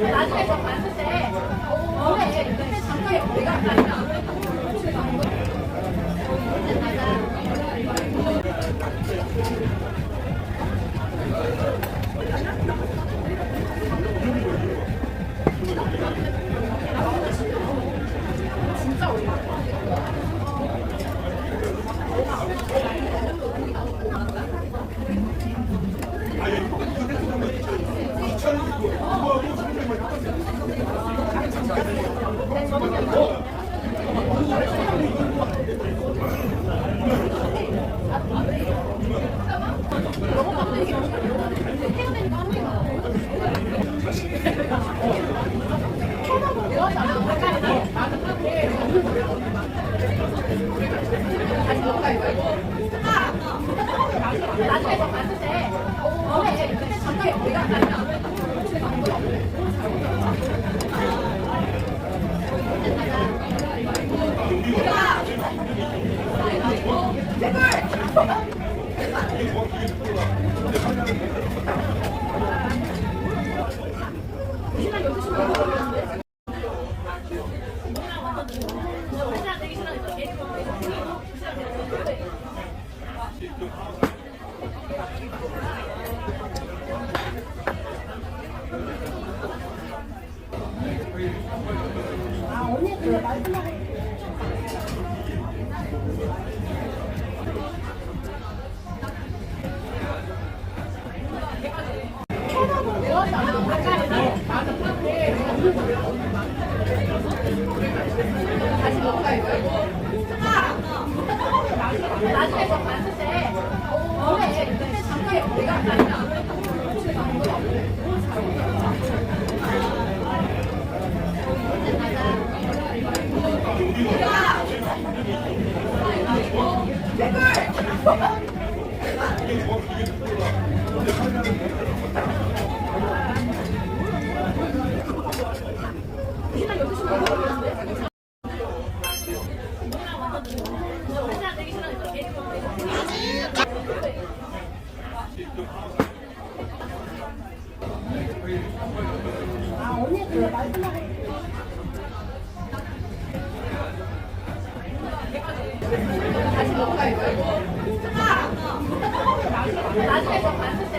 나중에 저 봤을 때, 나중에 저 봤을 때, 어. 그때 잠깐 내가 나중에 아, 언니 그 마지막에 나중에 저 반드시